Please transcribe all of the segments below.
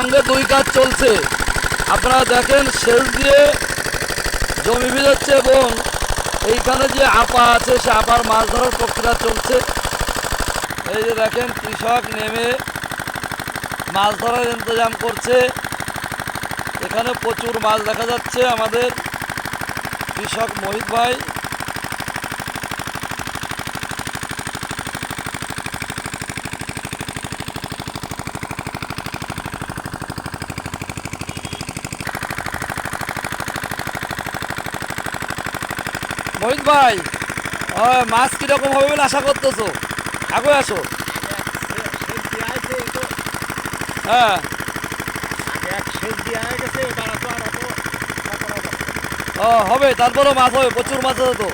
একসঙ্গে দুই কাজ চলছে। আপনারা দেখেন, সেচ দিয়ে জমি ভিজাচ্ছে এবং এইখানে যে আপা আছে, সে আপার মাছ ধরার প্রক্রিয়া চলছে। এই যে দেখেন, কৃষক নেমে মাছ ধরার ইন্তজাম করছে। এখানে প্রচুর মাছ দেখা যাচ্ছে আমাদের কৃষক মোহিত ভাই। মোহিত ভাই মাছ কীরকম হবে বলে আশা করতেছো? আগে আসো। হ্যাঁ। ও, হবে, তারপরেও মাছ হবে, প্রচুর মাছ আছে তো।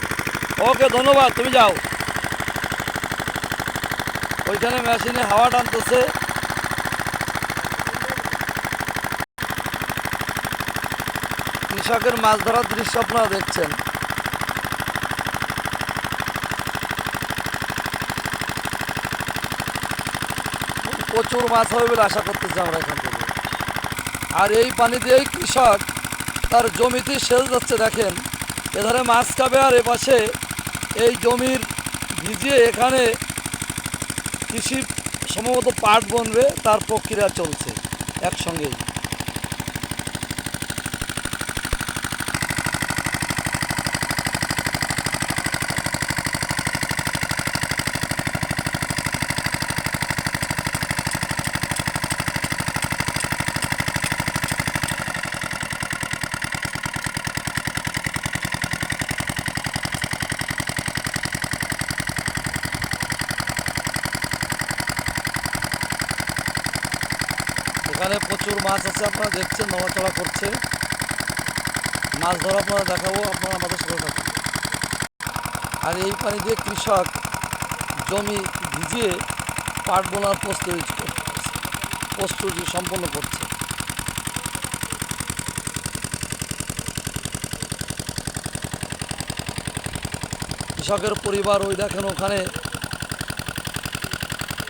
ওকে, ধন্যবাদ, তুমি যাও। ওইখানে মেশিনে হাওয়া টানতেছে। কৃষকের মাছ ধরার দৃশ্য আপনারা দেখছেন। প্রচুর মাছ হবে বলে আশা করতেছি আমরা এখান থেকে। আর এই পানি দিয়েই কৃষক তার জমিতে সেচ যাচ্ছে দেখেন। এধারে মাছ খাবে আর এপাশে এই জমির ভিজিয়ে এখানে কৃষি সম্ভবত পাট বনবে, তার প্রক্রিয়া চলছে একসঙ্গেই। এখানে প্রচুর মাছ আছে, আপনারা দেখছেন, নড়াচড়া করছে। মাছ ধরা আপনারা দেখাবো, আপনারা আমাদের থাকুন। আর এই পানি দিয়ে কৃষক জমি ভিজিয়ে পাট বোনার প্রস্তুতি প্রস্তুতি সম্পন্ন করছে। কৃষকের পরিবার ওই দেখেন ওখানে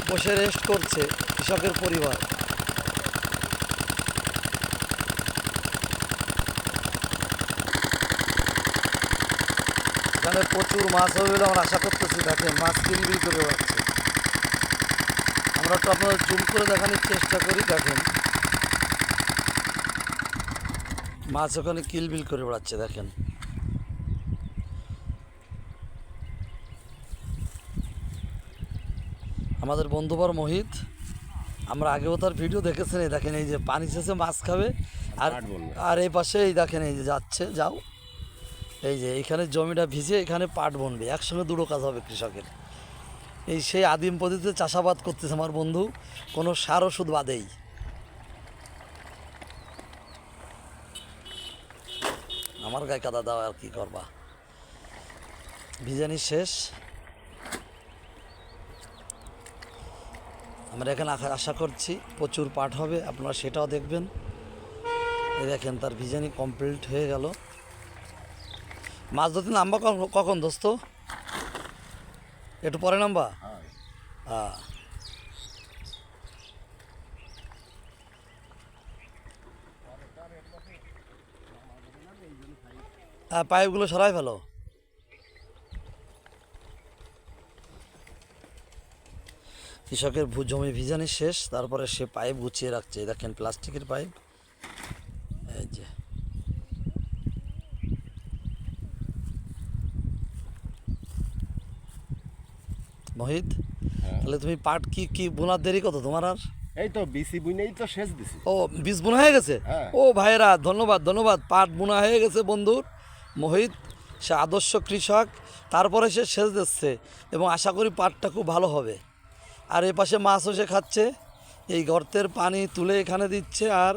বসে রেস্ট করছে, কৃষকের পরিবার। এখানে প্রচুর মাছ হবে বলে আমরা আশা করতেছি দেখেন মাছ কিনবিল করে বেড়াচ্ছে আমরা তো আপনাদের জুম করে দেখানোর চেষ্টা করি দেখেন। মাছ ওখানে কিলবিল করে বেড়াচ্ছে দেখেন। আমাদের বন্ধুবর মোহিত আমরা আগেও তার ভিডিও দেখেছেন এই দেখেন এই যে পানি শেষে মাছ খাবে আর আর এই পাশে এই দেখেন এই যে যাচ্ছে যাও। এই যে এখানে জমিটা ভিজে এখানে পাট বনবে, একসঙ্গে দুটো কাজ হবে কৃষকের। এই সেই আদিম পদ্ধতিতে চাষাবাদ করতেছে আমার বন্ধু, কোনো সার ওষুধ বাদেই। আমার গায়ে কাদা দাও, আর কি করবা? ভিজানি শেষ। আমরা এখানে আশা- করছি প্রচুর পাট হবে, আপনারা সেটাও দেখবেন। দেখেন, তার ভিজানি কমপ্লিট হয়ে গেল। মাছ ধরতে নামবা কখন- দোস্ত? একটু পরে নামবা? হ্যাঁ। হ্যাঁ পাইপগুলো সরাই ফেলো। কৃষকের ভু- জমি ভিজানি শেষ, তারপরে সে পাইপ গুছিয়ে রাখছে। দেখেন, প্লাস্টিকের পাইপ এই যে মোহিত হ্যাঁ। তাহলে তুমি পাট কি কি বোনার দেরি কত তোমার আর? এই তো বিসি বুনেই তো শেষ দিছি। ও বীজ বোনা হয়ে গেছে? হ্যাঁ। ও ভাইরা ধন্যবাদ ধন্যবাদ। পাট বোনা হয়ে গেছে বন্ধুর। মোহিত সে আদর্শ কৃষক তারপরে সে সেচ দিচ্ছে এবং আশা করি পাটটা খুব ভালো হবে। আর এ পাশে মাছও সে খাচ্ছে। এই গর্তের পানি তুলে এখানে দিচ্ছে আর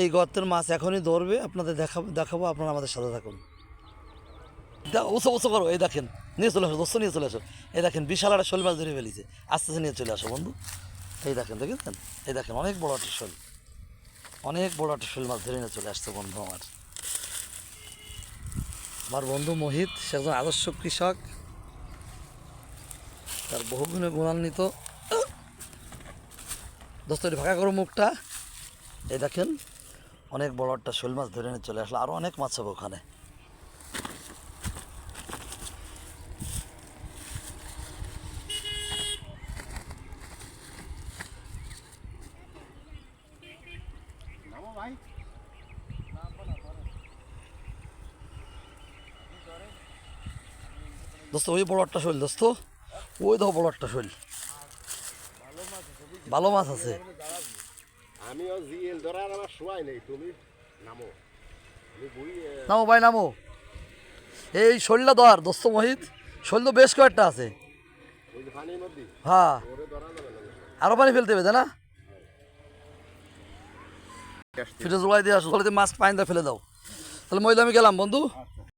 এই গর্তের মাছ এখনই ধরবে। আপনাদের দেখাবো দেখাবো আপনারা আমাদের সাথে থাকুন। উঁচু উঁচু করো এই দেখেন। নিয়ে চলে আসো, দোস্ত নিয়ে চলে আসো। এই দেখেন বিশাল একটা শোল মাছ ধরে ফেলিছে। আস্তে আস্তে নিয়ে চলে আসো, বন্ধু। এই দেখেন, দেখেছেন? এই দেখেন, অনেক বড় একটা শোল। অনেক বড় একটা শোল মাছ ধরে নিয়ে চলে আসছে, বন্ধু আমার। আমার বন্ধু মোহিত, সে একজন আদর্শ কৃষক। তার বহুগুণে গুণান্বিত। দোস্ত ফাঁকা করো মুখটা। এই দেখেন, অনেক বড় একটা শোল মাছ ধরে নিয়ে চলে আসলো। আরও অনেক মাছ হবে ওখানে নামো ভাই দোস্ত ওই বড় একটা শৈল দোস্ত। ওই দেখো বড় একটা শৈল। ভালো মাছ আছে। আমিও জিএল ধরার আমার সময় নেই তুমি নামো। নামো ভাই নামো। এই শৈলটা ধর দোস্ত মোহিত। শৈল তো বেশ কয়েকটা আছে। হ্যাঁ। আরও পানি ফেলতে হবে না? ফিটে জোগাই দিয়ে আসো মাছ পানি ফেলে দাও। তাহলে মহিলা আমি গেলাম বন্ধু।